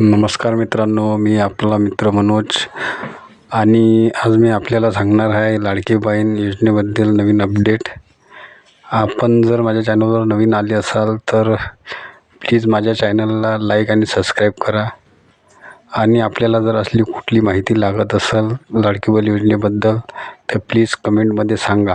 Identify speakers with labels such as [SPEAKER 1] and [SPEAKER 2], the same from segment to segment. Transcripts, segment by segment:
[SPEAKER 1] नमस्कार मित्रांनो मी आपला मित्र मनोज आणि आज मी आपल्याला सांगणार आहे लाडकी बहीण योजनेबद्दल नवीन अपडेट. आपण जर माझ्या चॅनलवर नवीन आले असाल तर प्लीज माझ्या चॅनलला लाईक आणि सबस्क्राईब करा. आणि आपल्याला जर असली कुठली माहिती लागत असेल लाडकी बहीण योजनेबद्दल तर प्लीज कमेंटमध्ये सांगा.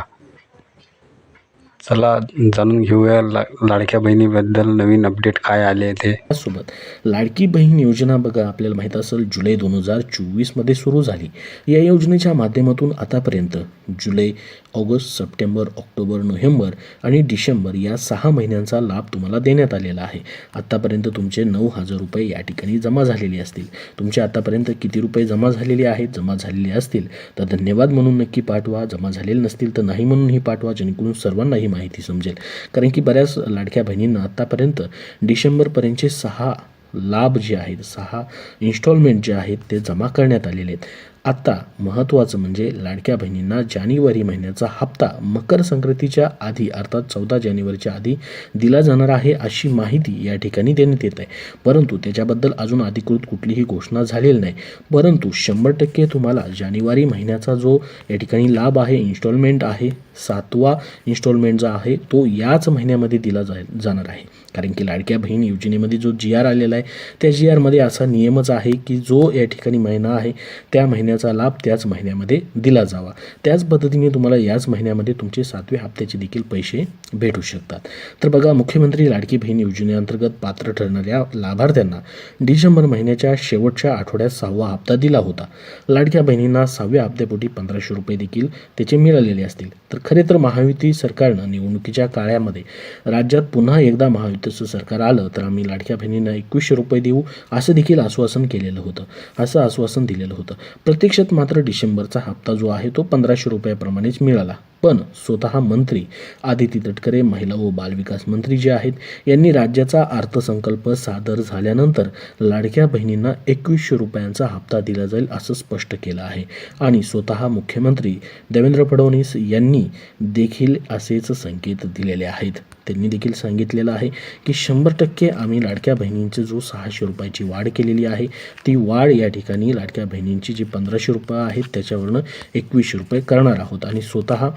[SPEAKER 1] चला जाणून घेऊया ला लाडक्या बहिणीबद्दल नवीन अपडेट काय आले ते.
[SPEAKER 2] सोबत लाडकी बहीण योजना बघा आपल्याला माहीत असेल जुलै दोन हजार चोवीसमध्ये सुरू झाली. या योजनेच्या माध्यमातून आतापर्यंत जुलै ऑगस्ट सप्टेंबर ऑक्टोबर नोव्हेंबर आणि डिसेंबर या सहा महिन्यांचा लाभ तुम्हाला देण्यात आलेला आहे. आत्तापर्यंत तुमचे नऊ हजार रुपये या ठिकाणी जमा झालेले असतील. तुमचे आतापर्यंत किती रुपये जमा झालेले आहेत? जमा झालेले असतील तर धन्यवाद म्हणून नक्की पाठवा. जमा झालेले नसतील तर नाही म्हणूनही पाठवा जेणेकरून सर्वांनाही माहिती समजेल. कारण की बऱ्याच लाडक्या बहिणींना आत्तापर्यंत डिसेंबरपर्यंतचे सहा लाभ जे आहेत सहा इन्स्टॉलमेंट जे आहेत ते जमा करण्यात आलेले आहेत. आत्ता महत्त्वाचं म्हणजे लाडक्या बहिणींना जानेवारी महिन्याचा हप्ता मकर संक्रांतीच्या आधी अर्थात चौदा जानेवारीच्या आधी दिला जाणार आहे अशी माहिती या ठिकाणी देण्यात येत आहे. परंतु त्याच्याबद्दल अजून अधिकृत कुठलीही घोषणा झालेली नाही. परंतु शंभर टक्के तुम्हाला जानेवारी महिन्याचा जो या ठिकाणी लाभ आहे इन्स्टॉलमेंट आहे सातवा इन्स्टॉलमेंट जो आहे तो याच महिन्यामध्ये दिला जा जाणार आहे. कारण की लाडक्या बहीण योजनेमध्ये जो जी आर आलेला आहे त्या जी आरमध्ये असा नियमच आहे की जो या ठिकाणी महिना आहे त्या महिन्याचा लाभ त्याच महिन्यामध्ये दिला जावा. त्याच पद्धतीने तुम्हाला याच महिन्यामध्ये तुमचे सातव्या हप्त्याचे देखील पैसे भेटू शकतात. तर बघा मुख्यमंत्री लाडकी बहीण योजनेअंतर्गत पात्र ठरणाऱ्या लाभार्थ्यांना डिसेंबर महिन्याच्या शेवटच्या आठवड्यात सहावा हप्ता दिला होता. लाडक्या बहिणींना सहाव्या हप्त्यापोटी पंधराशे रुपये देखील त्याचे मिळालेले असतील. तर खरे तर महायुती सरकारनं निवडणुकीच्या काळामध्ये राज्यात पुन्हा एकदा महायुतीचं सरकार आलं तर आम्ही लाडक्या बहिणींना एकवीसशे रुपये देऊ असं देखील आश्वासन केलेलं होतं. असं आश्वासन दिलेलं होतं. प्रत्यक्षात मात्र डिसेंबरचा हप्ता जो आहे तो पंधराशे रुपयाप्रमाणेच मिळाला. पण स्वतः मंत्री आदिती तटकरे महिला व बालविकास मंत्री जे आहेत यांनी राज्याचा अर्थसंकल्प सादर झाल्यानंतर लाडक्या बहिणींना एकवीसशे रुपयांचा हप्ता दिला जाईल असं स्पष्ट केलं आहे. आणि स्वतः मुख्यमंत्री देवेंद्र फडणवीस यांनी देखील असेच संकेत दिलेले आहेत. त्यांनी देखील सांगितलेलं आहे की शंभर टक्के आम्ही लाडक्या बहिणींची जो सहाशे रुपयाची वाढ केलेली आहे ती वाढ या ठिकाणी लाडक्या बहिणींची जी पंधराशे रुपये आहेत त्याच्यावरनं एकवीसशे रुपये करणार आहोत. आणि स्वतः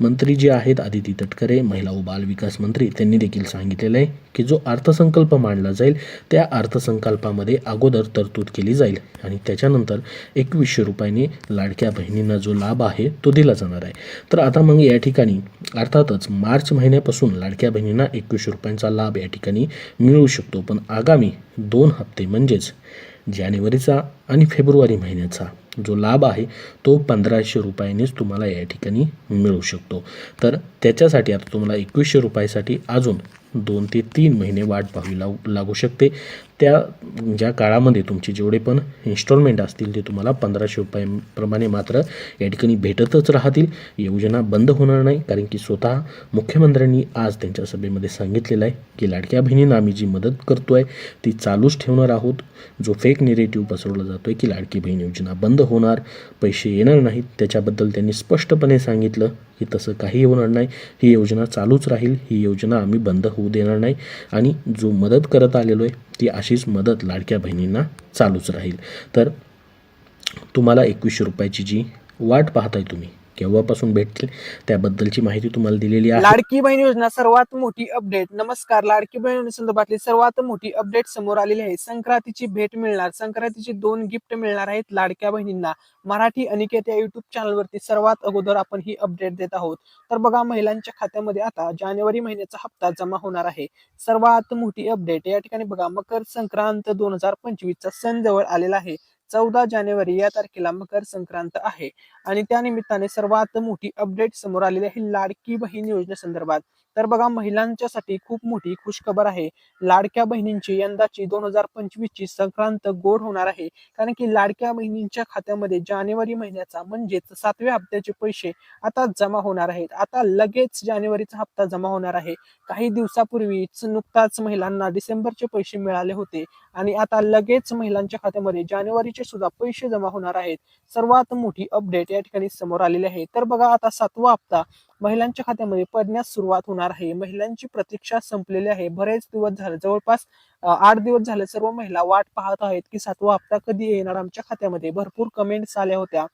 [SPEAKER 2] मंत्री जे आहेत आदिती तटकरे महिला व बालविकास मंत्री त्यांनी देखील सांगितलेलं आहे की जो अर्थसंकल्प मांडला जाईल त्या अर्थसंकल्पामध्ये अगोदर तरतूद केली जाईल. आणि त्याच्यानंतर एकवीसशे रुपयांनी लाडक्या बहिणींना जो लाभ आहे तो दिला जाणार आहे. तर आता मग या ठिकाणी अर्थातच मार्च महिन्यापासून लाडक्या बहिणींना एकवीसशे रुपयांचा लाभ या ठिकाणी मिळू शकतो. पण आगामी दोन हप्ते म्हणजेच जानेवारीचा आणि फेब्रुवारी महिन्याचा जो लाभ आहे तो पंधराशे रुपयानेच तुम्हाला या ठिकाणी मिळू शकतो. तर त्याच्यासाठी आता तुम्हाला एकवीसशे रुपयासाठी अजून दोन ते तीन महिने वाट पाहावी लागू लागू शकते. त्या ज्या काळामध्ये तुमचे जेवढे पण इन्स्टॉलमेंट असतील ते तुम्हाला पंधराशे रुपयांप्रमाणे मात्र या ठिकाणी भेटतच राहतील. योजना बंद होणार नाही कारण की स्वतः मुख्यमंत्र्यांनी आज त्यांच्या सभेमध्ये सांगितलेलं आहे की लाडक्या बहिणींना आम्ही जी मदत करतो आहे ती चालूच ठेवणार आहोत. जो फेक निरेटिव्ह पसरवला जातो आहे की लाडकी बहीण योजना बंद होणार पैसे येणार नाहीत. त्याच्याबद्दल त्यांनी स्पष्टपणे सांगितलं की तसं काही होणार नाही. ही योजना चालूच राहील. ही योजना आम्ही बंद होऊ देणार नाही. आणि जो मदत करत आलेलो आहे ती अशीच मदत लाडक्या बहिणींना चालूच राहील. तर तुम्हाला एकवीसशे रुपयाची जी वाट पाहताय तुम्ही केव्हापासून भेटतील त्याबद्दलची माहिती तुम्हाला दिलेली आहे.
[SPEAKER 3] लाडकी बहीण योजना सर्वात मोठी अपडेट नमस्कार लाडकी बहीण संदर्भातली सर्वात मोठी अपडेट समोर आलेली आहे. संक्रांतीची भेट मिळणार. संक्रांतीची दोन गिफ्ट मिळणार आहेत लाडक्या बहिणींना. मराठी अनिकेत या युट्यूब चॅनलवरती सर्वात अगोदर आपण ही अपडेट देत आहोत. तर बघा महिलांच्या खात्यामध्ये आता जानेवारी महिन्याचा हप्ता जमा होणार आहे. सर्वात मोठी अपडेट या ठिकाणी बघा मकर संक्रांत दोन हजार पंचवीसचा सण जवळ आलेला आहे. चौदा जानेवारी या तारखेला मकर संक्रांत आहे. आणि त्या निमित्ताने सर्वात मोठी अपडेट समोर आलेली आहे लाडकी बहीण योजनेसंदर्भात. तर बघा महिलांच्यासाठी खूप मोठी खुशखबर आहे. लाडक्या बहिणींची यंदाची दोन हजार पंचवीस ची संक्रांत गोड होणार आहे. कारण की लाडक्या बहिणींच्या खात्यामध्ये जानेवारी महिन्याचा म्हणजेच सातव्या हप्त्याचे पैसे आता जमा होणार आहेत. आता लगेच जानेवारीचा हप्ता जमा होणार आहे. काही दिवसापूर्वीच नुकताच महिलांना डिसेंबरचे पैसे मिळाले होते आणि आता लगेच महिलांच्या खात्यामध्ये जानेवारीचे सुद्धा पैसे जमा होणार आहेत. सर्वात मोठी अपडेट या ठिकाणी समोर आलेली आहे. तर बघा आता सातवा हप्ता महिलांच्या खात्यामध्ये पडण्यास सुरुवात होणार आहे. महिलांची प्रतीक्षा संपलेली आहे. बरेच दिवस झाले जवळपास आठ दिवस झाले सर्व महिला वाट पाहत आहेत की सातवा हप्ता कधी येणार? आमच्या खात्यामध्ये भरपूर कमेंट्स आल्या होत्या.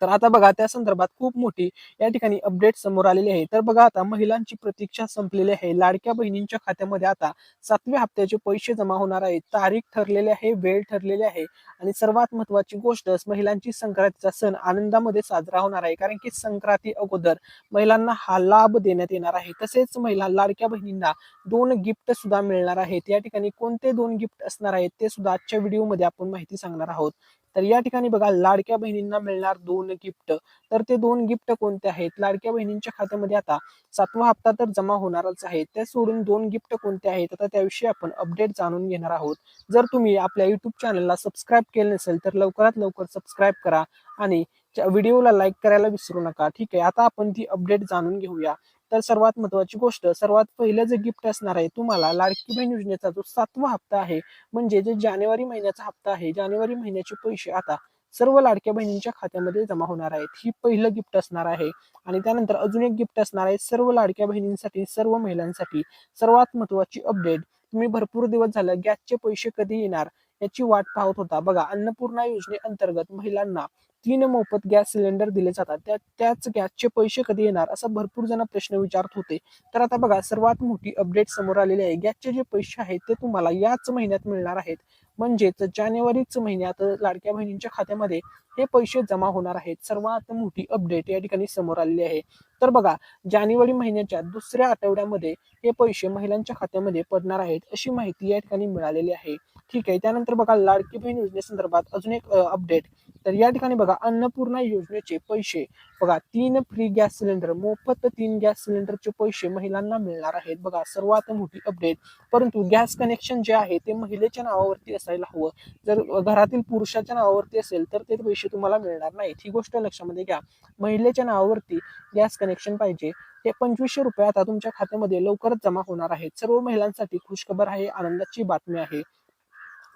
[SPEAKER 3] तर आता बघा त्या संदर्भात खूप मोठी या ठिकाणी अपडेट समोर आलेली आहे. तर बघा आता महिलांची प्रतीक्षा संपलेली आहे. लाडक्या बहिणींच्या खात्यामध्ये आता सातव्या हप्त्याचे पैसे जमा होणार आहेत. तारीख ठरलेली आहे वेळ ठरलेली आहे आणि सर्वात महत्वाची गोष्ट महिलांची संक्रांतीचा सण आनंदामध्ये साजरा होणार आहे. कारण की संक्रांती अगोदर महिलांना हा लाभ देण्यात येणार आहे. तसेच महिला लाडक्या बहिणींना दोन गिफ्ट सुद्धा मिळणार आहेत. या ठिकाणी कोणते दोन गिफ्ट असणार आहेत ते सुद्धा आजच्या व्हिडिओमध्ये आपण माहिती सांगणार आहोत. तर या ठिकाणी बघा लाडक्या बहिणींना मिळणार दोन गिफ्ट तर ते दोन गिफ्ट कोणते आहेत? लाडक्या बहिणींच्या खात्यामध्ये आता सातवा हप्ता तर जमा होणारच आहे. त्या सोडून दोन गिफ्ट कोणते आहेत? आता त्याविषयी आपण अपडेट जाणून घेणार आहोत. जर तुम्ही आपल्या युट्यूब चॅनलला सबस्क्राईब केलं नसेल तर लवकरात लवकर सबस्क्राईब करा आणि त्या व्हिडिओला लाईक करायला विसरू नका. ठीक आहे आता आपण ती अपडेट जाणून घेऊया. तर सर्वात महत्वाची गोष्ट सर्वात पहिलं जे गिफ्ट असणार आहे तुम्हाला लाडकी बहीण योजनेचा जो सातवा हप्ता आहे म्हणजे जे जानेवारी महिन्याचा हप्ता आहे जानेवारी महिन्याचे पैसे आता सर्व लाडक्या बहिणींच्या खात्यामध्ये जमा होणार आहेत. ही पहिलं गिफ्ट असणार आहे आणि त्यानंतर अजून एक गिफ्ट असणार आहे सर्व लाडक्या बहिणींसाठी सर्व महिलांसाठी. सर्वात महत्वाची अपडेट तुम्ही भरपूर दिवस झालं गॅसचे पैसे कधी येणार? याची वाट पाहत होता. बघा अन्नपूर्णा योजनेअंतर्गत महिलांना तीन मोफत गॅस सिलेंडर दिले जातात. त्या त्याच गॅसचे पैसे कधी येणार? असा भरपूर जण प्रश्न विचारत होते. तर आता बघा सर्वात मोठी अपडेट समोर आलेली आहे. गॅसचे जे पैसे आहेत ते तुम्हाला याच महिन्यात मिळणार आहेत. म्हणजेच जानेवारीच महिन्यात लाडक्या बहिणींच्या खात्यामध्ये हे पैसे जमा होणार आहेत. सर्वात मोठी अपडेट या ठिकाणी समोर आलेली आहे. तर बघा जानेवारी महिन्याच्या दुसऱ्या आठवड्यामध्ये हे पैसे महिलांच्या खात्यामध्ये पडणार आहेत अशी माहिती या ठिकाणी मिळालेली आहे. ठीक आहे त्यानंतर बघा लाडकी बहीण योजनेसंदर्भात अजून एक अपडेट तर या ठिकाणी बघा अन्नपूर्णा योजनेचे पैसे. बघा तीन फ्री गॅस सिलेंडर मोफत तीन गॅस सिलेंडरचे पैसे महिलांना मिळणार आहेत. बघा सर्वात मोठी अपडेट परंतु गॅस कनेक्शन जे आहे ते महिलेच्या नावावरती असायला हवं. जर घरातील पुरुषाच्या नावावरती असेल तर ते पैसे तुम्हाला मिळणार नाहीत ही गोष्ट लक्षामध्ये घ्या. महिलेच्या नावावरती गॅस कनेक्शन पाहिजे. ते पंचवीसशे रुपये आता तुमच्या खात्यामध्ये लवकरच जमा होणार आहेत. सर्व महिलांसाठी खुशखबर आहे. आनंदाची बातमी आहे.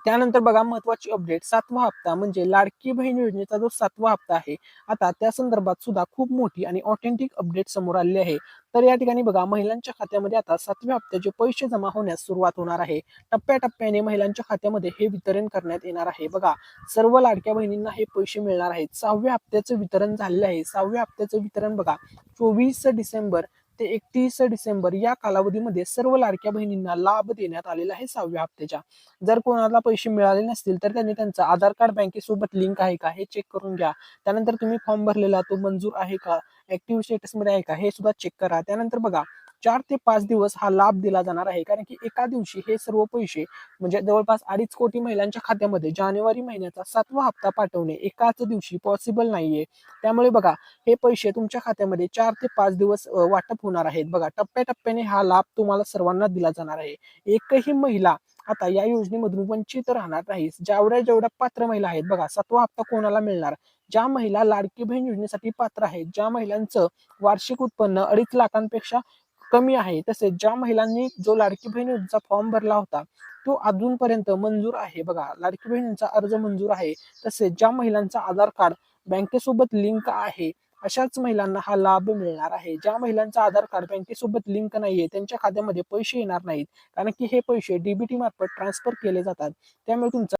[SPEAKER 3] त्यानंतर बघा महत्वाची अपडेट सातवा हप्ता म्हणजे लाडकी बहीण योजनेचा जो सातवा हप्ता आहे आता त्या संदर्भात सुद्धा खूप मोठी आणि ऑथेंटिक अपडेट समोर आलेली आहे. तर या ठिकाणी बघा महिलांच्या खात्यामध्ये आता सातव्या हप्त्याचे पैसे जमा होण्यास सुरुवात होणार आहे. टप्प्याटप्प्याने महिलांच्या खात्यामध्ये हे वितरण करण्यात येणार आहे. बघा सर्व लाडक्या बहिणींना हे पैसे मिळणार आहेत. सहाव्या हप्त्याचं वितरण झालेलं आहे. सहाव्या हप्त्याचं वितरण बघा चोवीस डिसेंबर ते एकतीस डिसेंबर या कालावधीमध्ये सर्व लाडक्या बहिणींना लाभ देण्यात आलेला आहे सहाव्या हप्त्याच्या. जर कोणाला पैसे मिळाले नसतील तर त्यांनी त्यांचं आधार कार्ड बँकेसोबत लिंक आहे का? हे चेक करून घ्या. त्यानंतर तुम्ही फॉर्म भरलेला तो मंजूर आहे का? ऍक्टिव्ह स्टेटसमध्ये आहे का? हे सुद्धा चेक करा. त्यानंतर बघा चार ते पाच दिवस हा लाभ दिला जाणार आहे. कारण की एका दिवशी हे सर्व पैसे म्हणजे जवळपास अडीच कोटी महिलांच्या खात्यामध्ये जानेवारी महिन्याचा सातवा हप्ता पाठवणे एकाच दिवशी पॉसिबल नाहीये. त्यामुळे बघा हे पैसे तुमच्या खात्यामध्ये चार ते पाच दिवस वाटप होणार आहेत. बघा टप्प्याटप्प्याने हा लाभ तुम्हाला सर्वांना दिला जाणार आहे. एकही महिला आता या योजनेमधून वंचित राहणार नाही जेवढ्या जेवढ्या पात्र महिला आहेत बघा सातवा हप्ता कोणाला मिळणार? ज्या महिला लाडकी बहीण योजनेसाठी पात्र आहेत ज्या महिलांचं वार्षिक उत्पन्न अडीच लाखांपेक्षा कमी आहे. तसेच ज्या महिलांनी जो लाडकी बहिणीचा फॉर्म भरला होता तो अजूनपर्यंत मंजूर आहे. बघा लाडकी बहिणींचा अर्ज मंजूर आहे. तसेच ज्या महिलांचा आधार कार्ड बँकेसोबत लिंक आहे अशाच महिलांना हा लाभ मिळणार आहे. ज्या महिलांचा आधार कार्ड बँकेसोबत लिंक नाहीये त्यांच्या खात्यामध्ये पैसे येणार नाहीत. कारण की हे पैसे डीबीटी मार्फत ट्रान्सफर केले जातात. त्यामुळे तुमचा